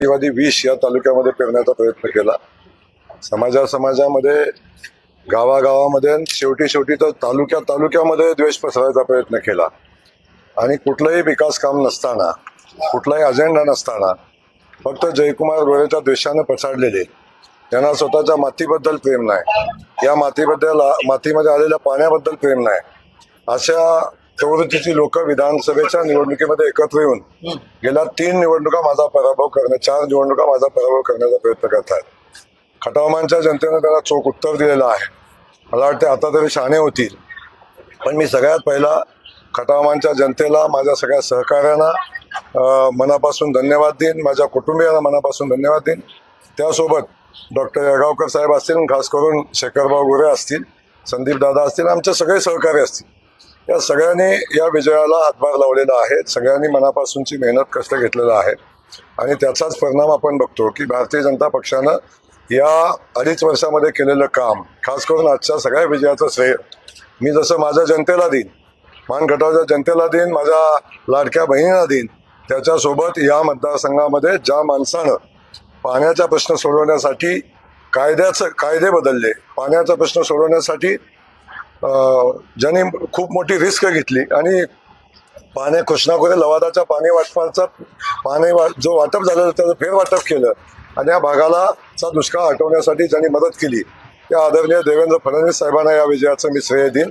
जातीवादी विष या तालुक्यामध्ये पेरण्याचा प्रयत्न केला. समाजा समाजामध्ये गावागावामध्ये शेवटी शेवटी तर तालुक्या तालुक्यामध्ये द्वेष पसरायचा प्रयत्न केला. आणि कुठलंही विकास काम नसताना कुठलाही अजेंडा नसताना फक्त जयकुमार गोरेच्या द्वेषानं पछाडलेले. त्यांना स्वतःच्या मातीबद्दल प्रेम नाही. या मातीबद्दल मातीमध्ये आलेल्या पाण्याबद्दल प्रेम नाही. अशा प्रवृत्तीची लोक विधानसभेच्या निवडणुकीमध्ये एकत्र येऊन गेल्या तीन निवडणुका माझा पराभव करण्या चार निवडणुका माझा पराभव करण्याचा प्रयत्न करतात खटावमानच्या जनतेनं त्याला चोख उत्तर दिलेलं आहे. मला वाटते आता तरी शहाणे होतील. पण मी सगळ्यात पहिला खटावमानच्या जनतेला माझ्या सगळ्या सहकार्यांना अं, मनापासून धन्यवाद देईन. माझ्या कुटुंबियांना मनापासून धन्यवाद देईन. त्यासोबत डॉक्टर येळगावकर साहेब असतील खास करून शेखरभाऊ गोरे असतील संदीप दादा असतील आमचे सगळे सहकारी असतील. या सगळ्यांनी या विजयाला हातभार लावलेला आहे. सगळ्यांनी मनापासूनची मेहनत कष्ट घेतलेला आहे. आणि त्याचाच परिणाम आपण बघतो की भारतीय जनता पक्षानं या अडीच वर्षामध्ये केलेलं काम खास करून आजच्या सगळ्या विजयाचं श्रेय मी जसं माझ्या जनतेला देईन मानगटाच्या जनतेला देईन माझ्या लाडक्या बहिणीला देईन त्याच्यासोबत या मतदारसंघामध्ये ज्या माणसानं पाण्याचा प्रश्न सोडवण्यासाठी कायद्याचं कायदे बदलले पाण्याचा प्रश्न सोडवण्यासाठी ज्यांनी खूप मोठी रिस्क घेतली आणि पाण्या कृष्णाकोरे लवादाच्या पाणी वाटपाचा पाणी वा जो वाटप झालं त्याचं फेरवाटप केलं. आणि या भागालाचा दुष्काळ हटवण्यासाठी ज्यांनी मदत केली त्या आदरणीय देवेंद्र फडणवीस साहेबांना या विजयाचं मी श्रेय देईन.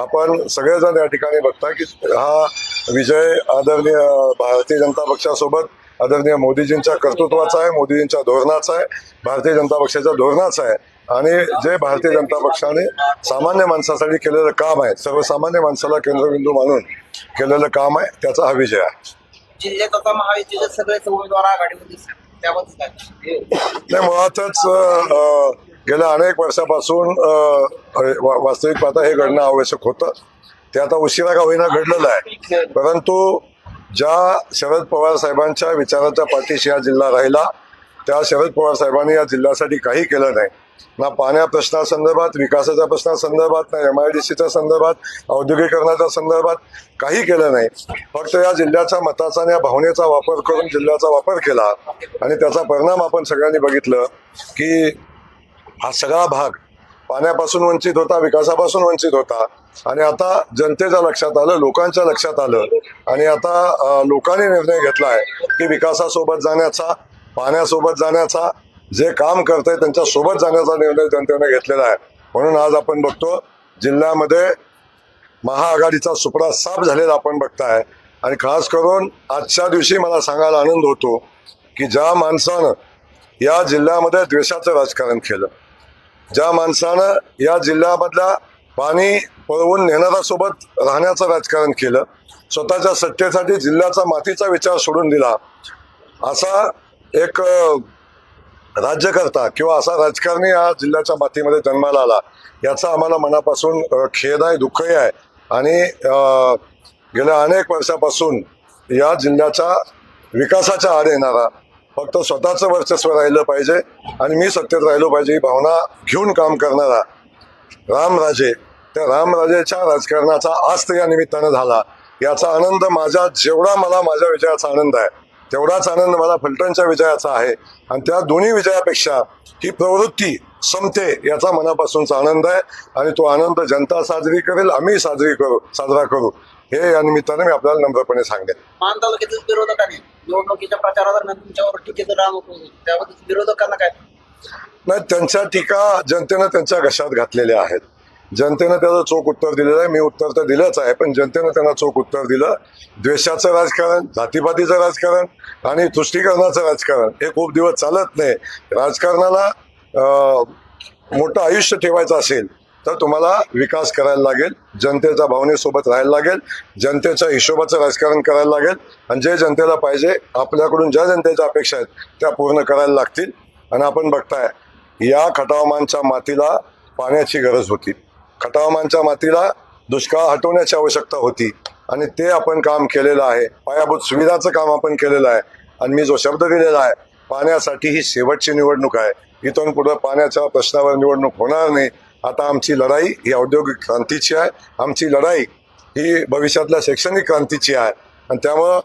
आपण सगळेजण या ठिकाणी बघता की हा विजय आदरणीय भारतीय जनता पक्षासोबत आदरणीय मोदीजींच्या कर्तृत्वाचा आहे मोदीजींच्या धोरणाचा आहे भारतीय जनता पक्षाच्या धोरणाचा आहे. आणि जे भारतीय जनता पक्षाने सामान्य माणसासाठी केलेलं काम आहे. सर्वसामान्य माणसाला केंद्रबिंदू मानून केलेलं काम आहे. त्याचा हा विजय आहे. जिल्ह्यात आता महायुतीचे सगळेच उमेदवार आघाडीमध्ये नाही मुळातच गेल्या अनेक वर्षापासून वास्तविक पाहता हे घडणं आवश्यक होतं. ते आता उशिरा का होईना घडलेलं आहे. परंतु ज्या शरद पवार साहेबांच्या विचाराच्या पाठीशी हा जिल्हा राहिला त्या शरद पवार साहेबांनी या जिल्ह्यासाठी काही केलं नाही. ना पाण्या प्रश्नासंदर्भात विकासाच्या प्रश्नासंदर्भात ना एम आय डी सीच्या संदर्भात औद्योगिकरणाच्या संदर्भात काही केलं नाही. फक्त या जिल्ह्याच्या मताचा आणि या भावनेचा वापर करून जिल्ह्याचा वापर केला आणि त्याचा परिणाम आपण सगळ्यांनी बघितलं की हा सगळा भाग पाण्यापासून वंचित होता विकासापासून वंचित होता. आणि आता जनतेच्या लक्षात आलं लोकांच्या लक्षात आलं. आणि आता लोकांनी निर्णय घेतला आहे की विकासासोबत जाण्याचा पाण्यासोबत जाण्याचा जे काम करतंय त्यांच्यासोबत जाण्याचा निर्णय जनतेने घेतलेला आहे. म्हणून आज आपण बघतो जिल्ह्यामध्ये महाआघाडीचा सुपडा साफ झालेला आपण बघताय. आणि खास करून आजच्या दिवशी मला सांगायला आनंद होतो की ज्या माणसानं या जिल्ह्यामध्ये द्वेषाचं राजकारण केलं ज्या माणसानं या जिल्ह्यामधल्या पाणी पळवून नेणाऱ्यासोबत राहण्याचं राजकारण केलं स्वतःच्या सत्तेसाठी जिल्ह्याचा मातीचा विचार सोडून दिला असा एक राज्यकर्ता किंवा असा राजकारणी या जिल्ह्याच्या मातीमध्ये जन्माला आला याचा आम्हाला मनापासून खेद आहे दुःखही आहे. आणि गेल्या अनेक वर्षापासून या जिल्ह्याच्या विकासाच्या आड येणारा फक्त स्वतःचं वर्चस्व राहिलं पाहिजे आणि मी सत्तेत राहिलो पाहिजे ही भावना घेऊन काम करणारा रामराजे त्या रामराजेच्या राजकारणाचा अस्त या निमित्तानं झाला. याचा आनंद माझ्या जेवढा मला माझ्या विजयाचा आनंद आहे तेवढाच आनंद मला फलटणच्या विजयाचा आहे. आणि त्या दोन्ही विजयापेक्षा ही प्रवृत्ती संपते याचा मनापासूनचा आनंद आहे. आणि तो आनंद जनता साजरी करेल आम्ही साजरी करू साजरा करू. हे या निमित्तानं मी आपल्याला नम्रपणे सांगेन. मान तालुक्यातील विरोधकांनी निवडणुकीच्या प्रचारादरम्यान तुमच्यावर टीकेचं राम. त्याबद्दल विरोधकांना काय नाही त्यांच्या टीका जनतेनं त्यांच्या घशात घातलेल्या आहेत. जनतेनं त्याचं चोख उत्तर दिलेलं आहे. मी उत्तर तर दिलंच आहे पण जनतेनं त्यांना चोख उत्तर दिलं. द्वेषाचं राजकारण जातीपातीचं राजकारण आणि तुष्टीकरणाचं राजकारण हे खूप दिवस चालत नाही. राजकारणाला मोठं आयुष्य ठेवायचं असेल तर तुम्हाला विकास करायला लागेल जनतेच्या भावनेसोबत राहायला लागेल जनतेच्या हिशोबाचं राजकारण करायला लागेल आणि जे जनतेला पाहिजे आपल्याकडून ज्या जनतेच्या अपेक्षा आहेत त्या पूर्ण करायला लागतील. आणि आपण बघताय या खटावमानच्या मातीला पाण्याची गरज होती. खटावमानच्या मातीला दुष्काळ हटवण्याची आवश्यकता होती. आणि ते आपण काम केलेलं आहे. पायाभूत सुविधाचं काम आपण केलेलं आहे. आणि मी जो शब्द दिलेला आहे पाण्यासाठी ही शेवटची निवडणूक आहे. इथून पुढे पाण्याच्या प्रश्नावर निवडणूक होणार नाही. आता आमची लढाई ही औद्योगिक क्रांतीची आहे. आमची लढाई ही भविष्यातल्या शैक्षणिक क्रांतीची आहे. आणि त्यामुळं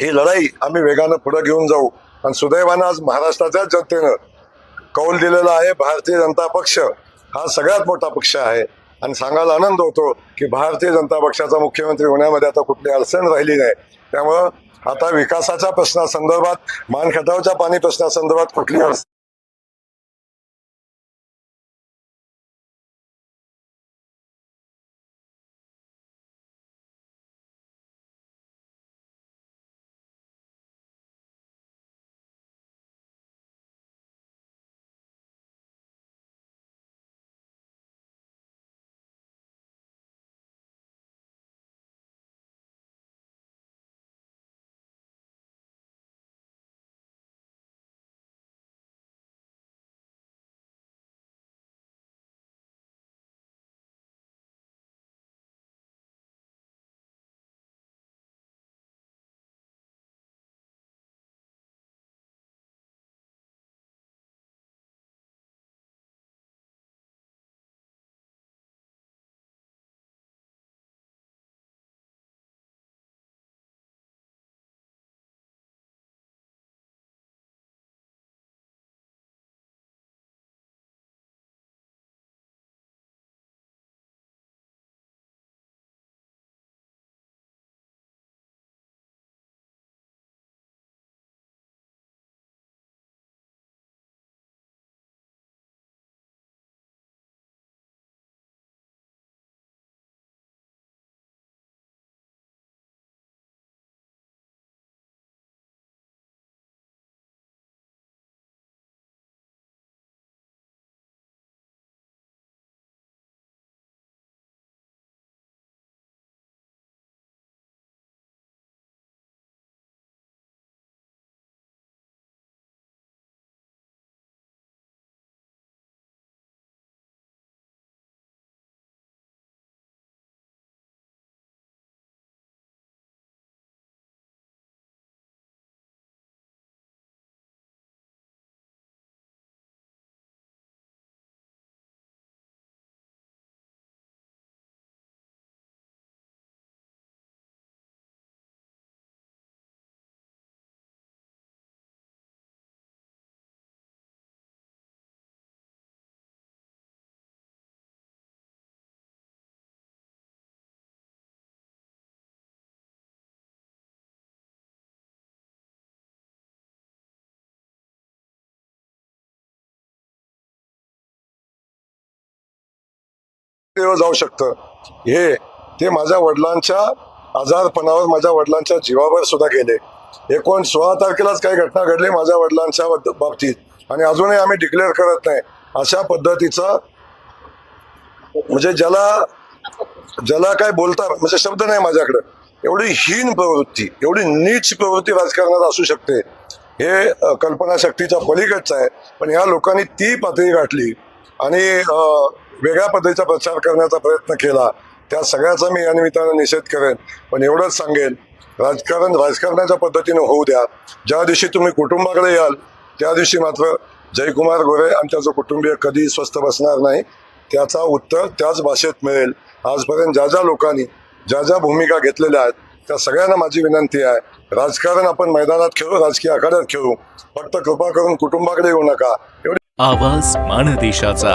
ही लढाई आम्ही वेगानं पुढे घेऊन जाऊ. आणि सुदैवानं आज महाराष्ट्राच्या जनतेनं कौल दिलेला आहे. भारतीय जनता पक्ष हा सगळ्यात मोठा पक्ष आहे. आणि सांगायला आनंद होतो की भारतीय जनता पक्षाचा मुख्यमंत्री होण्यामध्ये आता कुठली अडचण राहिली नाही. त्यामुळं आता विकासाच्या प्रश्नासंदर्भात मानखटावच्या पाणी प्रश्नासंदर्भात कुठली अडचण तेव्हा जाऊ शकतं. हे ते माझ्या वडिलांच्या आजारपणावर माझ्या वडिलांच्या जीवावर सुद्धा गेले. एकोण सोळा तारखेलाच काही घटना घडली माझ्या वडिलांच्या बाबतीत. आणि अजूनही आम्ही डिक्लेअर करत नाही. अशा पद्धतीचा म्हणजे ज्याला ज्याला काय बोलता म्हणजे शब्द नाही माझ्याकडे. एवढी हीन प्रवृत्ती एवढी नीच प्रवृत्ती राजकारणात असू शकते. हे कल्पनाशक्तीच्या पलीकडचं आहे. पण या लोकांनी ती पातळी गाठली. आणि वेगळ्या पद्धतीचा प्रचार करण्याचा प्रयत्न केला. त्या सगळ्याचा मी या निमित्तानं निषेध करेन. पण एवढंच सांगेन राजकारण राजकारणाच्या पद्धतीनं होऊ द्या. ज्या दिवशी तुम्ही कुटुंबाकडे याल त्या दिवशी मात्र जयकुमार गोरे आणि त्याचं कुटुंबीय कधी स्वस्थ बसणार नाही त्याचा उत्तर त्याच भाषेत मिळेल. आजपर्यंत ज्या ज्या लोकांनी ज्या ज्या भूमिका घेतलेल्या आहेत त्या सगळ्यांना माझी विनंती आहे राजकारण आपण मैदानात खेळू राजकीय आखाड्यात खेळू. फक्त कृपा करून कुटुंबाकडे येऊ नका. एवढी आवाज माणदेशाचा